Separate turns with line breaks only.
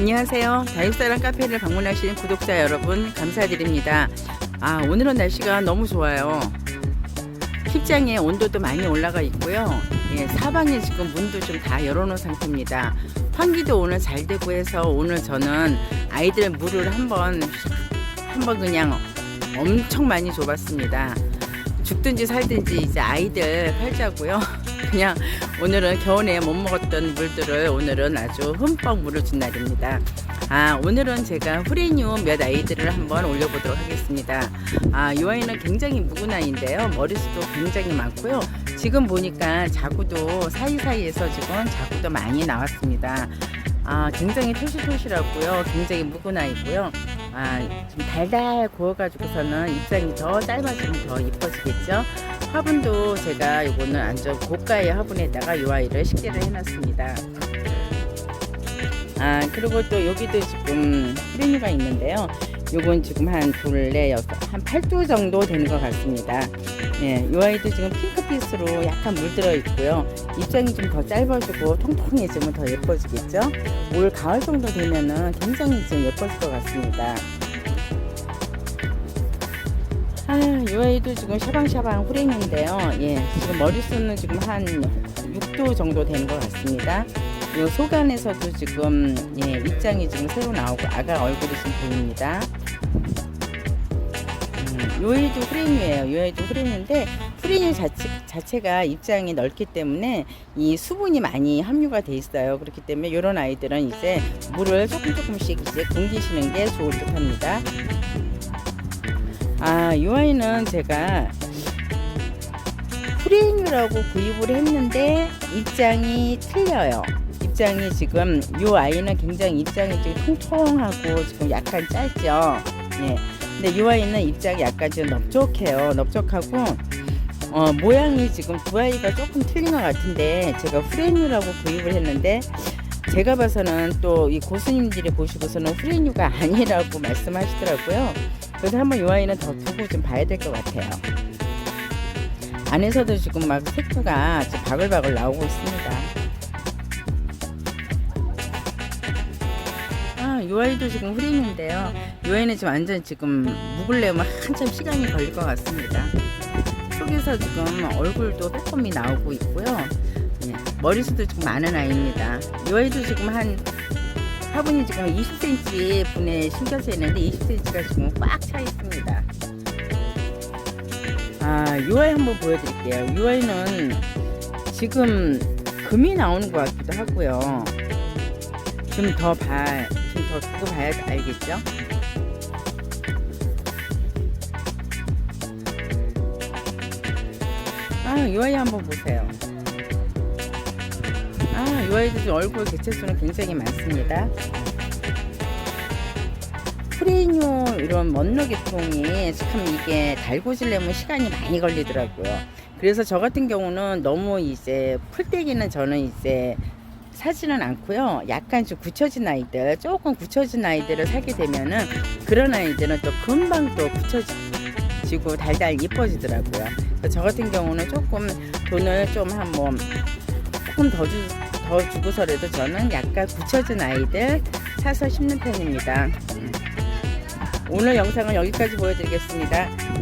안녕하세요. 다육사랑 카페를 방문하신 구독자 여러분 감사드립니다. 아 오늘은 날씨가 너무 좋아요. 힙장의 온도도 많이 올라가 있고요. 예, 사방에 지금 문도 좀 다 열어놓은 상태입니다. 환기도 오늘 잘 되고 해서 오늘 저는 아이들 물을 한번 한번 그냥 엄청 많이 줘봤습니다. 죽든지 살든지 이제 아이들 팔자고요. 그냥 오늘은 겨울에 못 먹었던 물들을 오늘은 아주 흠뻑 물을 준 날입니다. 아, 오늘은 제가 후레뉴 몇 아이들을 한번 올려보도록 하겠습니다. 아, 이 아이는 굉장히 묵은 아이인데요. 머리수도 굉장히 많고요. 지금 보니까 자구도 사이사이에서 지금 자구도 많이 나왔습니다. 아, 굉장히 토실토실하고요. 굉장히 묵은 아이고요. 아, 좀 달달 구워가지고서는 입장이 더 짧아지면 더 이뻐지겠죠. 화분도 제가 이거는 완전 고가의 화분에다가 이 아이를 식재를 해놨습니다. 아 그리고 또 여기도 지금 프리뉴가 있는데요. 요건 지금 한 둘레 여섯 한 8도 정도 되는 것 같습니다. 예, 이 아이도 지금 핑크빛으로 약간 물들어 있고요. 입장이 좀 더 짧아지고 통통해지면 더 예뻐지겠죠. 올 가을 정도 되면은 굉장히 좀 예뻐질 것 같습니다. 아, 이 아이도 지금 샤방샤방 후랭인데요. 예, 지금 머리수는 지금 한 6도 정도 되는 것 같습니다. 이 소간에서도 지금 예, 입장이 지금 새로 나오고 아가 얼굴이 지금 보입니다. 음, 요 아이도 후랭이에요. 요 아이도 후랭인데 후랭이 자체, 자체 가 입장이 넓기 때문에 이 수분이 많이 함유가 돼 있어요. 그렇기 때문에 이런 아이들은 이제 물을 조금 조금씩 이제 굶기시는 게 좋을 듯 합니다. 아, 이 아이는 제가 프레뉴라고 구입을 했는데 입장이 틀려요. 입장이 지금 이 아이는 굉장히 입장이 좀 통통하고 지금 약간 짧죠. 예. 근데 이 아이는 입장이 약간 좀 넓적해요. 넓적하고 어, 모양이 지금 두 아이가 조금 틀린 것 같은데 제가 프레뉴라고 구입을 했는데 제가 봐서는 또 이 고수님들이 보시고서는 프레뉴가 아니라고 말씀하시더라고요. 그래서 한번 이 아이는 더 두고 좀 봐야 될 것 같아요. 안에서도 지금 막 색소가 바글바글 나오고 있습니다. 아, 이 아이도 지금 후림인데요. 이 아이는 지금 완전 지금 묵을려면 한참 시간이 걸릴 것 같습니다. 속에서 지금 얼굴도 빼꼼히 나오고 있고요. 예, 머리수도 지금 많은 아이입니다. 이 아이도 지금 한 화분이 지금 20cm 분에 심겨져 있는데 20cm가 지금 꽉 차 있습니다. 아, 이 아이 한번 보여드릴게요. 이 아이는 지금 금이 나오는 것 같기도 하고요. 좀 더 봐, 좀 더 두고 봐야 알겠죠? 아, 이 아이 한번 보세요. 지금 얼굴 개체수는 굉장히 많습니다. 프리뉴 이런 먼로 계통이 참 이게 달고지려면 시간이 많이 걸리더라고요. 그래서 저 같은 경우는 너무 이제 풀떼기는 저는 이제 사지는 않고요. 약간 좀 굳혀진 아이들, 조금 굳혀진 아이들을 사게 되면은 그런 아이들은 또 금방 또 굳혀지고 달달 이뻐지더라고요. 저 같은 경우는 조금 돈을 좀 한번 조금 더, 주, 더 주고서라도 저는 약간 굳혀진 아이들 사서 심는 편입니다. 오늘 영상은 여기까지 보여드리겠습니다.